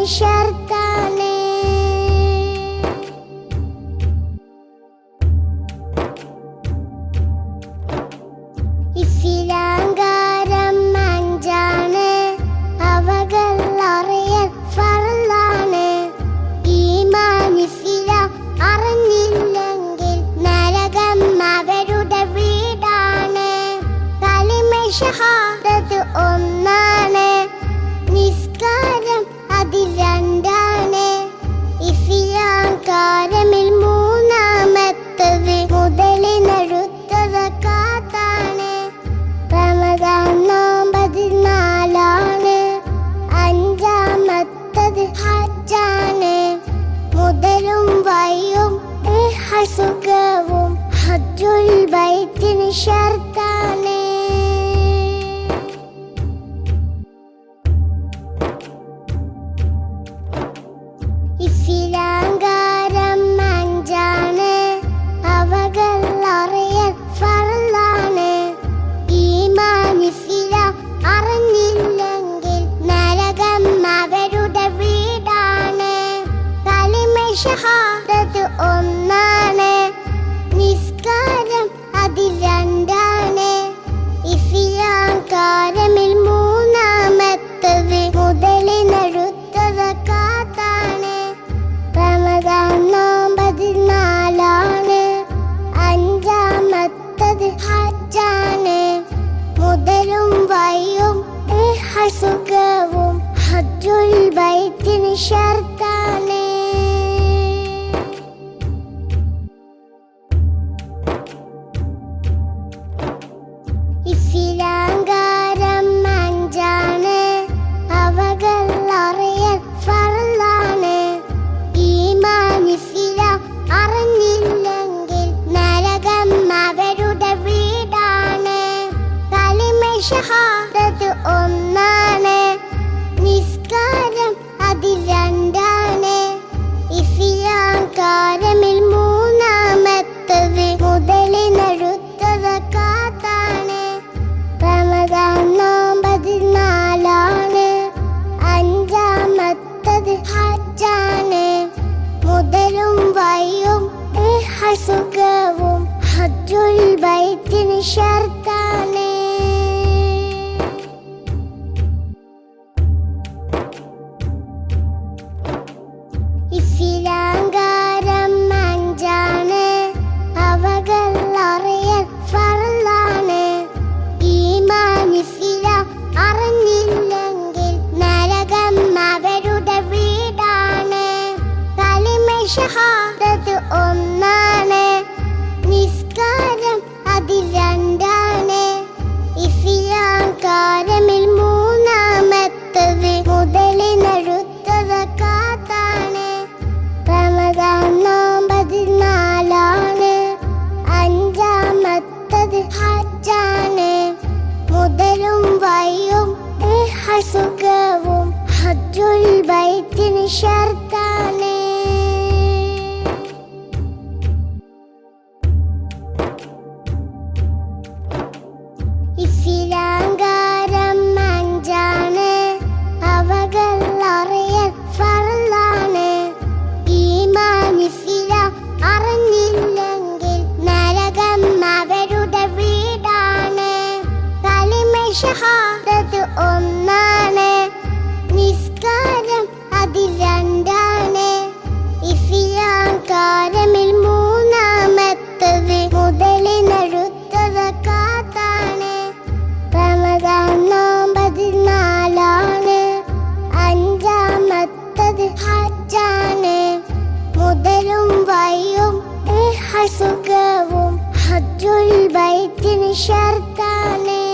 മനുഷ്യർക്കാണ് ഇഫിലാങ്കാരം അഞ്ചാണ്. അവകൾ അറിയൽ ഫറലാണ് ഈമാൻ ഇഫില അറിഞ്ഞില്ലെങ്കിൽ നരകം അവരുടെ വീടാണ്. കലിമ ഷഹാ സുഖവും ഹജ്ജുൽ ബൈത്തിന് ഷർത്താ البيت شرط عليه ഇഫിലാങ്കാരം അഞ്ചാണ് അവകൾ അറിയാൻ ഫറലാണ് ഈമാൻ ഇഫില അറിഞ്ഞില്ലെങ്കിൽ നരകം അവരുടെ വീടാണ്. കലിമ ഷഹാദത്ത് ഒന്നാണ്. നിസ് God. മനുഷ്യർക്കാണ് ഇഫിലാങ്കാരം അഞ്ചാണ് അവകൾ അറിയൽ ഫറലാണ് ഈമാനിഫില അറിഞ്ഞില്ലെങ്കിൽ നരകം അവരുടെ വീടാണ്. കലിമ ഷഹാ البيت شرط عليه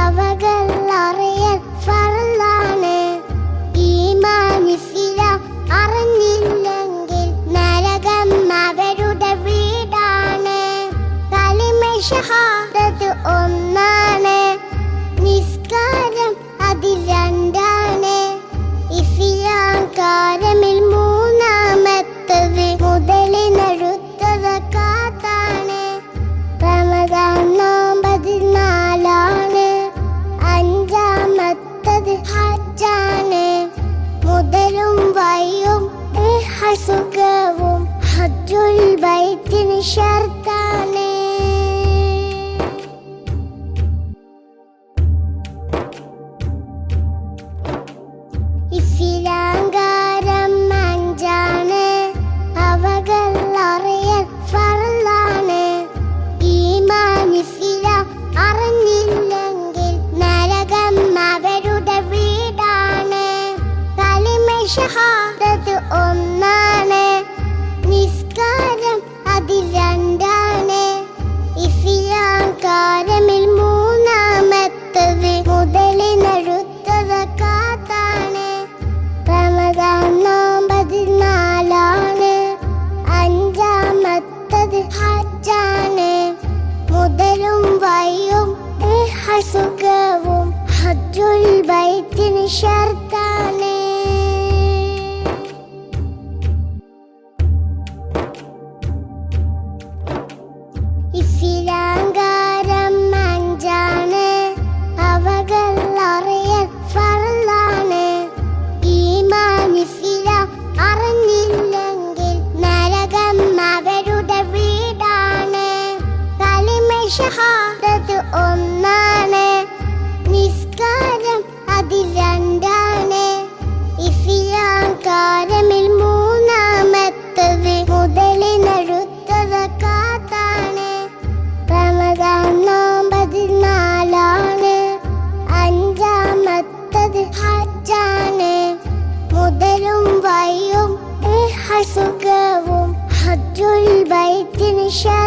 അവകൾ കലിമ ഷഹാ God. ഹജ്ജാണ് മുതലും വയ്യും ഹസുഖവും ഹജുൽ ബൈത്തിന് ഷർത്താണ് صقعهم حجوا البيت نشاف